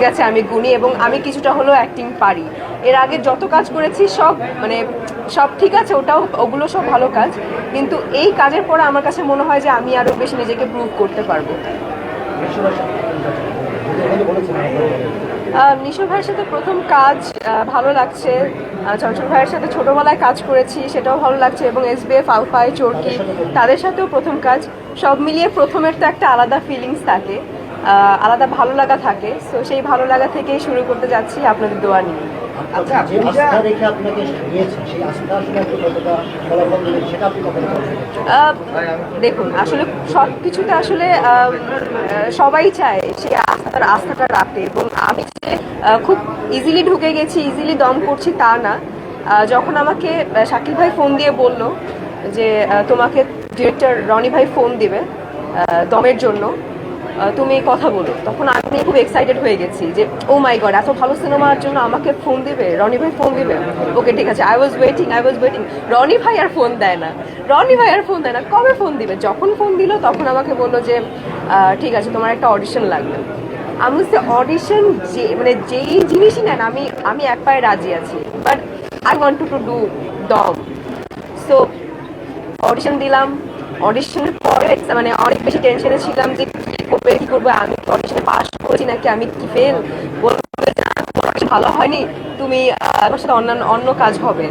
ঠিক আছে আমি গুণী এবং আমি কিছুটা হলেও অ্যাক্টিং পারি। এর আগে যত কাজ করেছি, সব মানে সব ঠিক আছে, ওটাও, ওগুলো সব ভালো কাজ। কিন্তু এই কাজের পরে আমার কাছে মনে হয় যে আমি আরও বেশি নিজেকে প্রুভ করতে পারব। নিশো ভাইয়ের সাথে প্রথম কাজ ভালো লাগছে। চঞ্চল ভাইয়ের সাথে ছোটবেলায় কাজ করেছি, সেটাও ভালো লাগছে এবং এস বি এফ আলফাই চোরকি, তাদের সাথেও প্রথম কাজ। সব মিলিয়ে প্রথমের তো একটা আলাদা ফিলিংস থাকে। আলাদা ভালো লাগা থাকে। তো সেই ভালো লাগা থেকেই শুরু করতে যাচ্ছি আপনাদের দোয়া নিয়ে। আচ্ছা দেখুন আসলে সব কিছুতে আসলে সবাই চায় সেই আস্থার আস্থাটা রাখতে। এবং আমি যে খুব ইজিলি ঢুকে গেছি ইজিলি দম করছি তা না। যখন আমাকে শাকিল ভাই ফোন দিয়ে বলল যে তোমাকে ডিরেক্টর রনি ভাই ফোন দিবে দমের জন্য তুমি কথা বলো। তখন আমি খুব এক্সাইটেড হয়ে গেছি যে ও মাই গড এত ভালো সিনেমার জন্য আমাকে ফোন দিবে? রনি ভাই ফোন দিবে? ওকে ঠিক আছে I was waiting I was waiting Roni ভাই আর ফোন দেয় না। রনি ভাই আর ফোন দেয় না, কবে ফোন দিবে? যখন ফোন দিল, তখন আমাকে বলল যে ঠিক আছে, তোমার একটা অডিশন লাগবে। আমি বলছি অডিশন যে মানে যেই জিনিসই নেন আমি আমি এক পায়ে রাজি আছি but I want to to do দম সো অডিশন দিলাম অডিশনের পরে মানে অনেক বেশি টেনশনে ছিলাম যে কি করবে কি করব? আমি অডিশনে পাস করেছি নাকি আমি কি ফেল বলবে যে, "না, তোমার audition ভালো হয়নি তুমি আমার সাথে অন্যান্য অন্য কাজ হবে।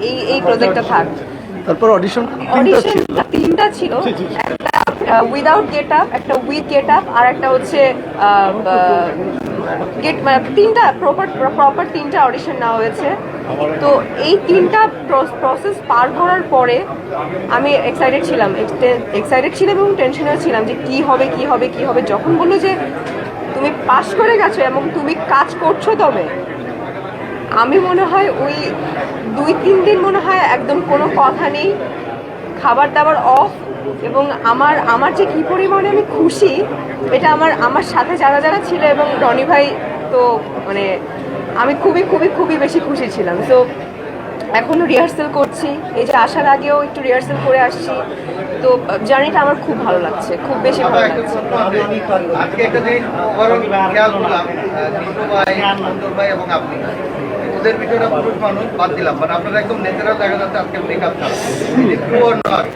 এই এই প্রজেক্টটা থাক। তারপর অডিশন অডিশন তিনটা ছিল। উইদাউট গেট আপ একটা উইথ গেট আপ আর একটা হচ্ছে গেট মানে তিনটা প্রপার প্রপার তিনটা অডিশন নেওয়া হয়েছে। তো এই তিনটা প্রসেস পার করার পরে আমি এক্সাইটেড ছিলাম। এক্সাইটেড ছিলাম এবং টেনশনে ছিলাম যে কি হবে কি হবে কি হবে। যখন বলল যে তুমি পাশ করে গেছো এবং তুমি কাজ করছ তবে, আমি মনে হয় ওই দুই, তিন দিন মনে হয় একদম কোনো কথা নেই। খাবার দাবার অফ এবং আমার আমার যে কী পরিমাণে আমি খুশি, এটা আমার আমার সাথে যারা যারা ছিল এবং রনি ভাই তো মানে আমি খুবই খুবই খুবই বেশি খুশি ছিলাম। তো এখনও রিহার্সেল করছি। এই যে আসার আগেও একটু রিহার্সেল করে আসছি। তো জার্নিটা আমার খুব ভালো লাগছে, খুব বেশি ভালো লাগছে। আজকে একটা খেয়াল করলাম ভাই ভাই এবং আপনি। ওদের ভিতরে পুরুষ মানুষ বাদ দিলাম মানে আপনারা একদম দেখা যাচ্ছে আজকে মেকআপ অর নট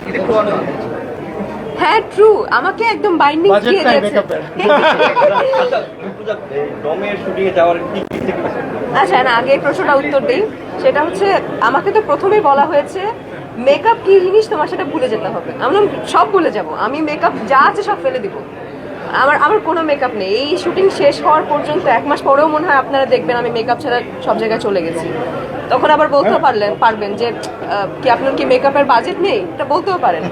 হ্যাঁ ট্রু আমাকে একদম বাইন্ডিং দিয়ে দিয়েছে। থেকে আচ্ছা না আগে প্রশ্নটা উত্তর দিই। সেটা হচ্ছে আমাকে তো প্রথমেই বলা হয়েছে মেকআপ কি জিনিস তোমার সেটা ভুলে যেতে হবে। আমি সব ভুলে যাব। আমি মেকআপ যা আছে সব ফেলে দিব। আমার আমার কোনো মেকআপ নেই। এই শুটিং শেষ হওয়ার পর্যন্ত এক মাস পরেও মনে হয় আপনারা দেখবেন আমি মেকআপ ছাড়া সব জায়গায় চলে গেছি। তখন আবার বলতেও পারলেন পারবেন যে আহ, কি আপনার কি মেকআপের বাজেট নেই? এটা বলতেও পারেন।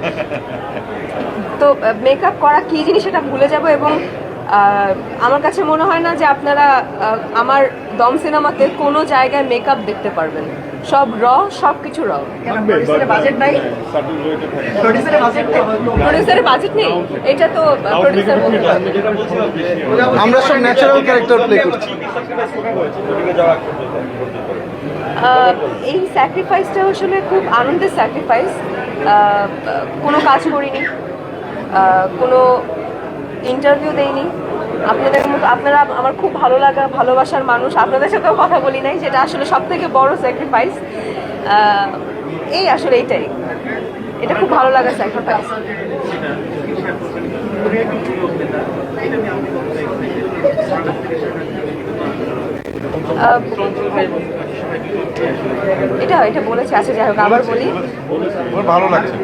তো মেকআপ করা কি জিনিস সেটা ভুলে যাব এবং আমার কাছে মনে হয় না যে আপনারা আমার দম সিনেমাতে কোনো জায়গায় মেকআপ দেখতে পারবেন। সব র সব কিছু র বাজেট প্রডিউসারের বাজেট নেই? বাজেট নেই। এটা তো প্রডিউসার যে আমরা সব ন্যাচারাল ক্যারেক্টার প্লে করছি। আহ, এই স্যাক্রিফাইসটা আসলে খুব আনন্দের স্যাক্রিফাইস কোনো কাজ করিনি। কোনো ইন্টারভিউ দেইনি। আপনাদের আপনারা আমার খুব ভালো লাগা, ভালোবাসার মানুষ। আপনাদের সাথেও কথা বলি নাই, যেটা আসলে সব থেকে বড় স্যাক্রিফাইস এই আসলে এইটাই। এটা খুব ভালো লাগা স্যাক্রিফাইস এটা এটা বলেছে আচ্ছা যাই হোক আবার বলি। আমার ভালো লাগছে।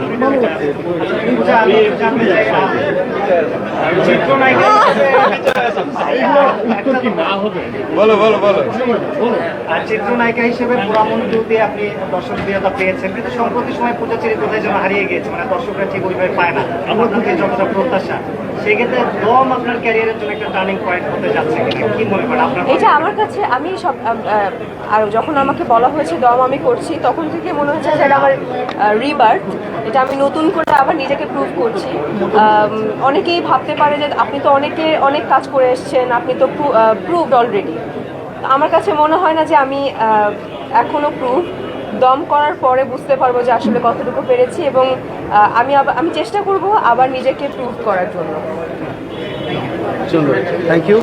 বলো বলো বলো। আর চিত্রনায়িকা হিসেবে পুরামন্ত্র দিয়ে আপনি দর্শক প্রিয়তা পেয়েছেন। কিন্তু সম্প্রতি সময় পূজাচেরি কোথায় যেন হারিয়ে গিয়েছে মানে দর্শকরা ঠিক ওইভাবে পায় না। আপনার থেকে যতটা প্রত্যাশা সেক্ষেত্রে দম আপনার ক্যারিয়ারের জন্য একটা টার্নিং পয়েন্ট হতে যাচ্ছে কি মনে করেন? আপনার এটা আমার কাছে আমি সব আর যখন আমাকে বলা হয়েছে দম আমি করছি তখন থেকে মনে হচ্ছে যে আমার রিবার্থ এটা আমি নতুন করে আবার নিজেকে প্রুভ করছি। অনেকেই ভাবতে পারে যে আপনি তো অনেকে অনেক কাজ করে এসছেন আপনি তো প্রুভড অলরেডি আমার কাছে মনে হয় না যে আমি এখনও এখনও প্রুভ দম করার পরে বুঝতে পারব যে আসলে কতটুকু পেরেছি এবং আমি আমি চেষ্টা করব আবার নিজেকে প্রুভ করার জন্য। চলো থ্যাংক ইউ